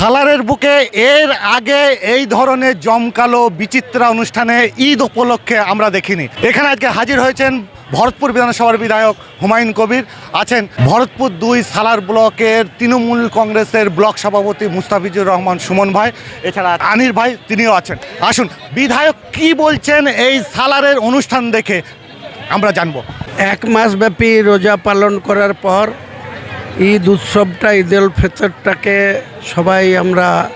সালারের বুকে এর আগে এই ধরনের জমকালো বিচিত্রা অনুষ্ঠানে ঈদ উপলক্ষে আমরা দেখিনি। এখানে আজকে হাজির হয়েছেন ভরতপুর বিধানসভার বিধায়ক হুমায়ুন কবির, আছেন ভরতপুর দুই সালার ব্লকের তৃণমূল কংগ্রেসের ব্লক সভাপতি মুস্তাফিজুর রহমান সুমন ভাই, এছাড়া আনির ভাই তিনিও আছেন। আসুন, বিধায়ক কি বলছেন এই সালারের অনুষ্ঠান দেখে আমরা জানব। এক মাসব্যাপী রোজা পালন করার পর ঈদ উৎসবটা, ঈদ উল ফিতরটাকে সবাই আমরা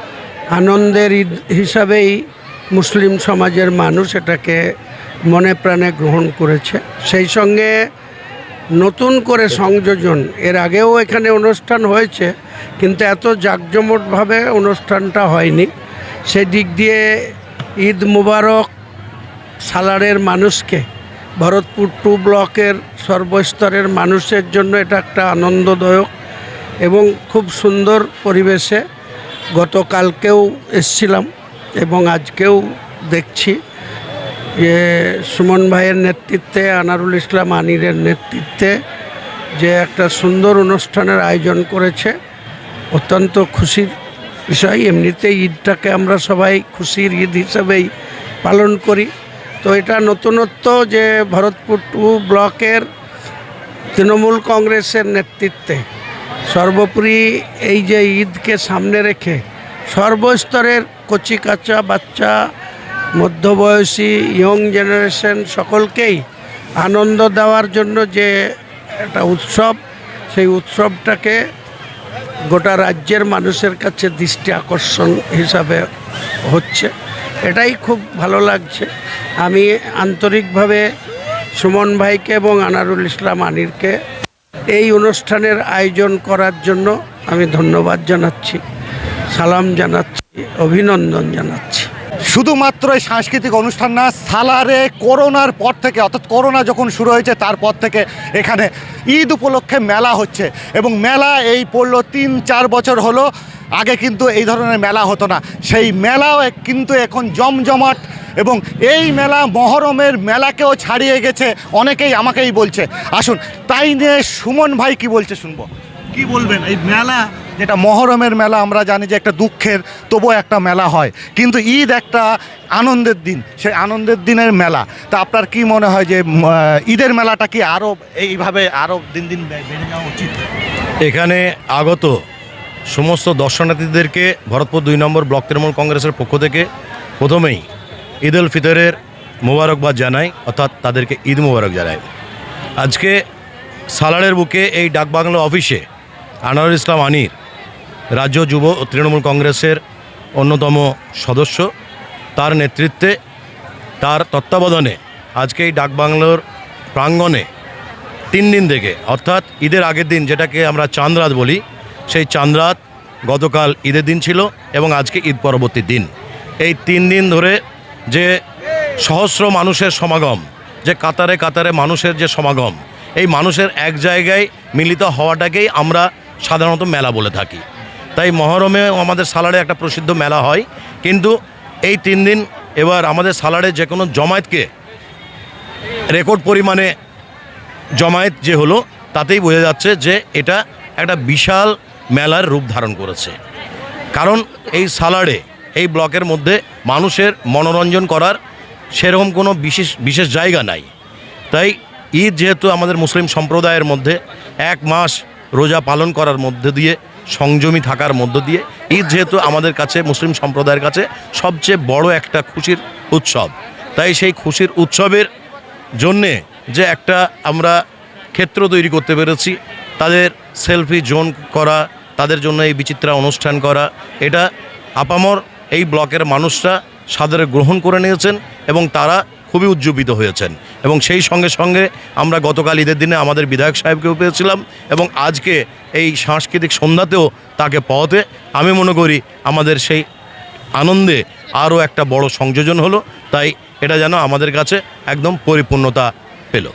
আনন্দের ঈদ হিসাবেই মুসলিম সমাজের মানুষ এটাকে মনে প্রাণে গ্রহণ করেছে। সেই সঙ্গে নতুন করে সংযোজন, এর আগেও এখানে অনুষ্ঠান হয়েছে, কিন্তু এত জাঁকজমটভাবে অনুষ্ঠানটা হয়নি। সেই দিক দিয়ে ঈদ মুবারক সালারের মানুষকে ভরতপুর টু ব্লকের সর্বস্তরের মানুষের জন্য এটা একটা আনন্দদায়ক এবং খুব সুন্দর পরিবেশে গতকালকেও এসছিলাম এবং আজকেও দেখছি যে সুমন ভাইয়ের নেতৃত্বে, আনারুল ইসলাম আনিরের নেতৃত্বে যে একটা সুন্দর অনুষ্ঠানের আয়োজন করেছে। অত্যন্ত খুশির বিষয়। এমনিতেই ঈদটাকে আমরা সবাই খুশির ঈদ হিসাবেই পালন করি। তো এটা নতুনত্ব যে ভরতপুর টু ব্লকের তৃণমূল কংগ্রেসের নেতৃত্বে সর্বোপরি এই যে ঈদকে সামনে রেখে সর্বস্তরের কচি কাঁচা বাচ্চা, মধ্যবয়সী, ইয়ং জেনারেশন সকলকেই আনন্দ দেওয়ার জন্য যে একটা উৎসব, সেই উৎসবটাকে গোটা রাজ্যের মানুষের কাছে দৃষ্টি আকর্ষণ হিসাবে হচ্ছে। এটাই খুব ভালো লাগছে। আমি আন্তরিকভাবে সুমন ভাইকে এবং আনারুল ইসলাম আনিরকে এই অনুষ্ঠানের আয়োজন করার জন্য আমি ধন্যবাদ জানাচ্ছি, সালাম জানাচ্ছি, অভিনন্দন জানাচ্ছি। শুধুমাত্র এই সাংস্কৃতিক অনুষ্ঠান না, সালারে করোনার পর থেকে, অর্থাৎ করোনা যখন শুরু হয়েছে, তারপর থেকে এখানে ঈদ উপলক্ষে মেলা হচ্ছে। এবং মেলা এই পড়ল তিন চার বছর হলো আগে কিন্তু এই ধরনের মেলা হতো না। সেই মেলাও কিন্তু এখন জমজমাট এবং এই মেলা মহরমের মেলাকেও ছাড়িয়ে গেছে। অনেকেই আমাকেই বলছে। আসুন, তাই নিয়ে সুমন ভাই কি বলছে শুনব? কি বলবেন? এই মেলা যেটা মহরমের মেলা, আমরা জানি যে একটা দুঃখের, তবুও একটা মেলা হয়। কিন্তু ঈদ একটা আনন্দের দিন। সেই আনন্দের দিনের মেলা। তা আপনার কি মনে হয় যে ঈদের মেলাটা কি আরও এইভাবে আরও দিন দিন বেড়ে যাওয়া উচিত? এখানে আগত সমস্ত দর্শনার্থীদেরকে ভরতপুর দুই নম্বর ব্লক তৃণমূল কংগ্রেসের পক্ষ থেকে প্রথমেই ঈদ উল ফিতরের মোবারকবাদ জানাই, অর্থাৎ তাদেরকে ঈদ মোবারক জানাই। আজকে সালারের বুকে এই ডাকবাংলো অফিসে আনারুল ইসলাম আনির রাজ্য যুব ও তৃণমূল কংগ্রেসের অন্যতম সদস্য, তার নেতৃত্বে তার তত্ত্বাবধানে আজকে এই ডাকবাংলোর প্রাঙ্গণে তিন দিন থেকে, অর্থাৎ ঈদের আগের দিন যেটাকে আমরা চাঁদরাত বলি সেই চাঁদরাত গতকাল ঈদের দিন ছিল এবং আজকে ঈদ পরবর্তী দিন। এই তিন দিন ধরে যে সহস্র মানুষের সমাগম, যে কাতারে কাতারে মানুষের যে সমাগম, এই মানুষের এক জায়গায় মিলিত হওয়াটাকেই আমরা সাধারণত মেলা বলে থাকি। তাই মহরমে আমাদের সালারে একটা প্রসিদ্ধ মেলা হয়। কিন্তু এই তিন দিন এবার আমাদের সালারে যে কোনো জমায়েতকে রেকর্ড পরিমাণে জমায়েত যে হলো, তাতেই বোঝা যাচ্ছে যে এটা একটা বিশাল মেলার রূপ ধারণ করেছে। কারণ এই সালাডে, এই ব্লকের মধ্যে মানুষের মনোরঞ্জন করার সেরকম কোনো বিশেষ বিশেষ জায়গা নাই। তাই ঈদ যেহেতু আমাদের মুসলিম সম্প্রদায়ের মধ্যে, এক মাস রোজা পালন করার মধ্যে দিয়ে, সংযমী থাকার মধ্য দিয়ে, ঈদ যেহেতু আমাদের কাছে, মুসলিম সম্প্রদায়ের কাছে সবচেয়ে বড় একটা খুশির উৎসব। তাই সেই খুশির উৎসবের জন্যে যে একটা আমরা ক্ষেত্র তৈরি করতে পেরেছি, তাদের সেলফি জোন করা, তাদের জন্য এই বিচিত্রা অনুষ্ঠান করা। এটা আপামর এই ব্লকের মানুষরা সাদরে গ্রহণ করে নিয়েছেন এবং তারা খুবই উজ্জীবিত হয়েছেন। এবং সেই সঙ্গে সঙ্গে আমরা গতকাল ঈদের দিনে আমাদের বিধায়ক সাহেবকেও পেয়েছিলাম এবং আজকে এই সাংস্কৃতিক সন্ধ্যাতেও তাকে পাওয়াতে আমি মনে করি আমাদের সেই আনন্দে আরও একটা বড় সংযোজন হলো। তাই এটা যেন আমাদের কাছে একদম পরিপূর্ণতা পেল।